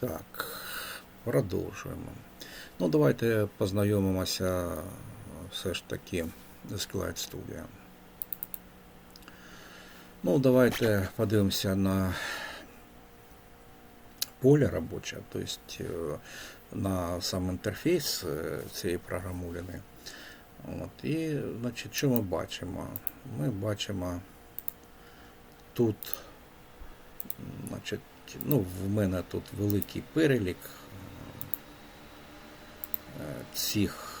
Так, продовжуємо. Ну, давайте познайомимося все ж таки з Clyde Studio. Ну, давайте подивимося на поле робоче, тобто е, на сам інтерфейс е, цієї програмулини. От, і, значить, що ми бачимо? Ми бачимо тут, значить, ну, в мене тут великий перелік е, цих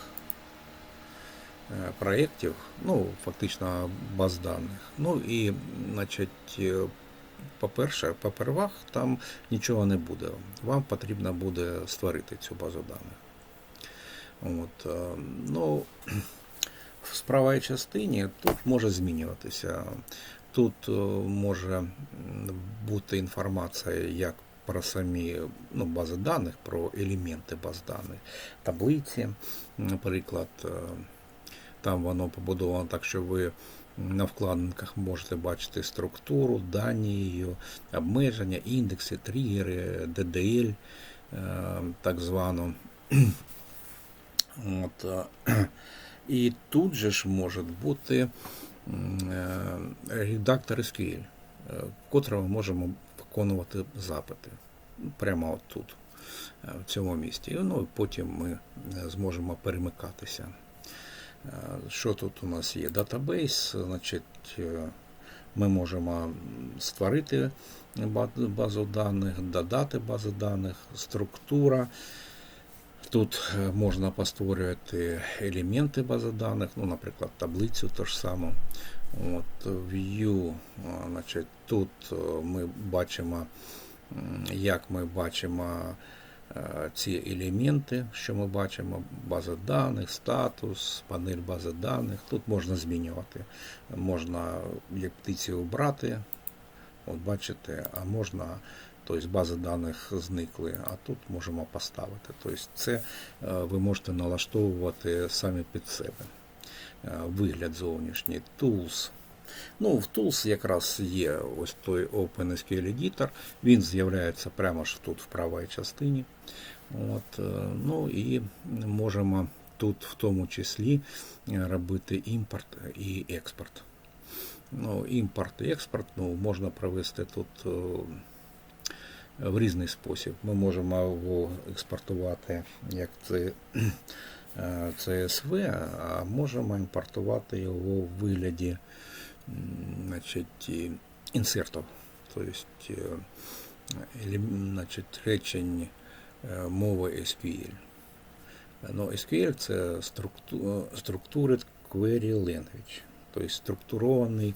е, проєктів, ну, фактично баз даних. Ну і, значить, е, по-перше, попервах там нічого не буде. Вам потрібно буде створити цю базу даних. От, ну, в правій частині тут може змінюватися. Тут е, може бути інформація як про самі ну, бази даних, про елементи баз даних, таблиці, наприклад. е, Там воно побудовано так, що ви на вкладинках можете бачити структуру, дані її, обмеження, індекси, тригери, DDL, е, так звано. От, і тут же ж може бути редактор SQL, е, в котрому ми можемо виконувати запити. Прямо от тут, е, в цьому місці. Ну, і потім ми е, зможемо перемикатися. Е, Що тут у нас є? Датабейс, значить, е, ми можемо створити базу даних, додати базу даних, структура. Тут е, можна постворювати елементи бази даних, ну, наприклад, таблицю ту ж саму. От, view, значить, тут е, ми бачимо, як ми бачимо е, ці елементи, що ми бачимо, база даних, статус, панель бази даних. Тут можна змінювати. Можна як птиці обрати, от бачите, а можна Тобто бази даних зникли, а тут можемо поставити. Тобто це е, ви можете налаштовувати самі під себе. Е, Вигляд зовнішній, Tools. Ну, в Tools якраз є ось той OpenSQL Editor, він з'являється прямо ж тут в правій частині. От, е, ну і можемо тут в тому числі робити імпорт і експорт. Ну, імпорт і експорт ну, можна провести тут. В різний спосіб. Ми можемо його експортувати як це, CSV, а можемо імпортувати його в вигляді значить, інсертів, тобто е, значить, речень е, мови SQL. Ну, SQL це структу- Structured Query Language, тобто структурований,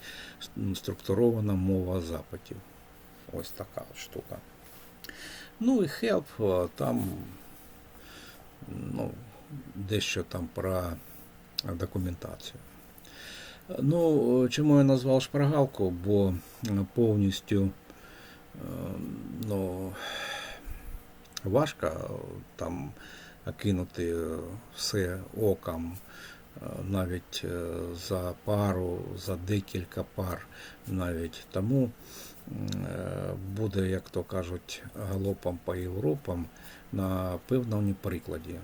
структурована мова запитів. Ось така штука. Ну і help, там ну, дещо там про документацію. Ну, чому я назвав шпаргалку? Бо е, повністю е, ну, важко там кинути все оком е, навіть е, за пару, за декілька пар навіть. Тому е, буде, як то кажуть, галопом по Європам на певному прикладі, е,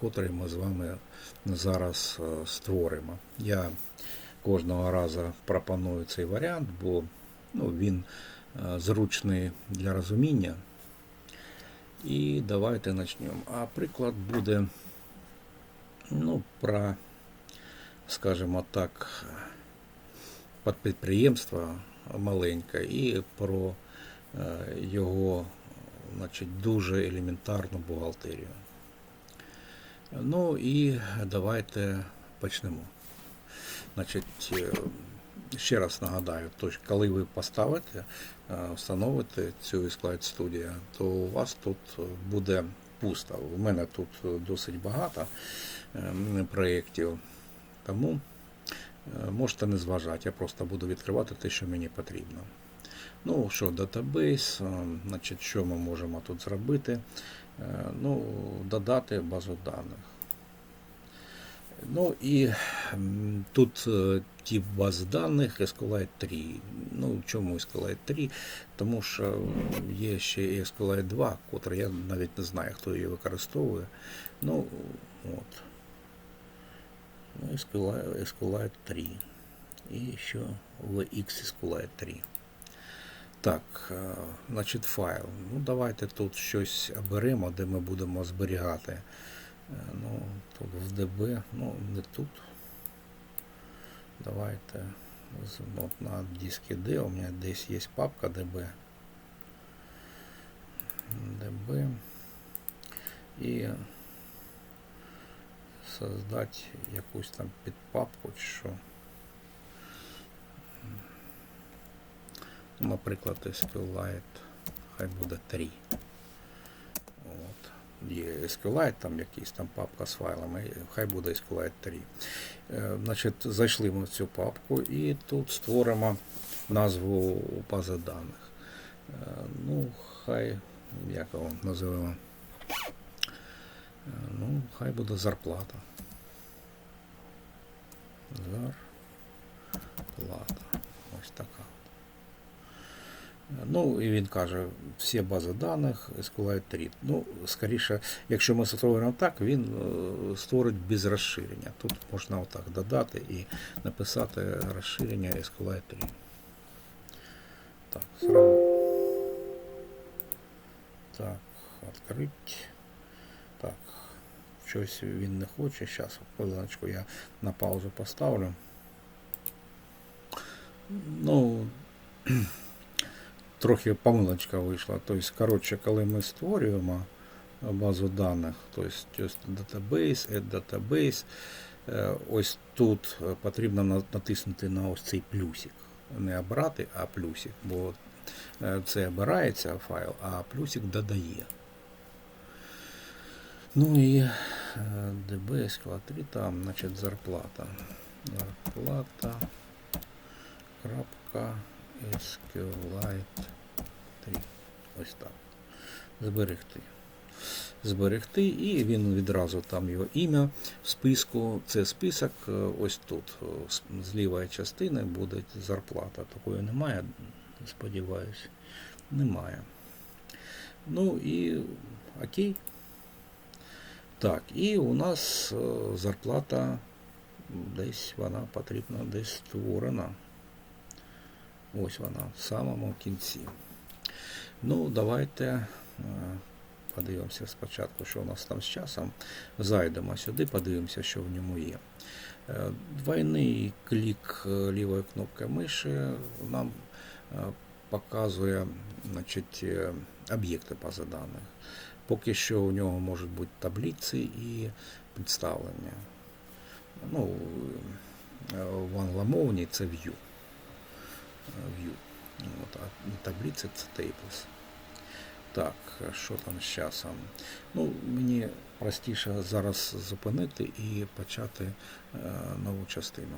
котрий ми з вами зараз створимо. Я кожного разу пропоную цей варіант, бо ну, він зручний для розуміння. І давайте почнемо. А приклад буде ну, про, скажімо так, підприємство маленьке і про е, його значить, дуже елементарну бухгалтерію. Ну і давайте почнемо. Значить, е, ще раз нагадаю, то, коли ви поставите, е, встановите цю Skype Studio, то у вас тут буде пусто. У мене тут досить багато проєктів, тому е, можете не зважати, я просто буду відкривати те, що мені потрібно. Ну, що датабейс, е, значить, що ми можемо тут зробити? Е, Ну, додати базу даних. Ну і тут тип баз даних SQLite 3. Ну, чому SQLite 3? Тому що є ще SQLite 2, котра я навіть не знаю, хто її використовує. Ну, от. Ну, SQLite, SQLite 3. І ще VX SQLite 3. Так, е, значить файл. Ну, давайте тут щось оберемо, де ми будемо зберігати. Е, Ну, тут в DB, ну не тут. Давайте от на диске D у меня десь є папка DB. DB. І создати якусь там підпапку чи що. Ну, Наприклад, SQLite, хай буде 3. От. Є SQLite, там якийсь там папка з файлами, хай буде SQLite 3. Е, Значить, зайшли ми в цю папку і тут створимо назву бази даних. Е, Ну, хай, як його називаємо? Е, Ну, хай буде зарплата. Зарплата. Ось така. Ну, і він каже, всі бази даних SQLite 3. Ну, скоріше, якщо ми створюємо так, він е, створить без розширення. Тут можна отак додати і написати розширення SQLite 3. Так, зразу. Так, відкрити. Так, щось він не хоче. Зараз, хвилиночку, я на паузу поставлю. Ну, трохи помилочка вийшла. Тобто, коротше, коли ми створюємо базу даних, тобто database, add database, е, ось тут е, потрібно натиснути на ось цей плюсик. Не обрати, а плюсик, бо е, це обирається файл, а плюсик додає. Ну і е, DB SQL 3 там, значить, зарплата. Зарплата. Крапка SQLite 3. Ось так. Зберегти. Зберегти, і він відразу там його ім'я в списку. Це список е, ось тут. е, з- лівої частини буде зарплата. Такої немає, сподіваюсь. Немає. Ну і окей. Так, і у нас е, зарплата десь вона потрібна, десь створена. Ось вона в самому кінці. Ну, давайте е, подивимося спочатку, що у нас там з часом. Зайдемо сюди, подивимося, що в ньому є. Е, Двойний клік лівої кнопки миші нам показує значить, об'єкти бази даних. Поки що у нього можуть бути таблиці і представлення. Ну, е, в англомовній це view. Е, View. От, а таблиці це tables. Так, що там з часом? Ну, мені простіше зараз зупинити і почати е, нову частину.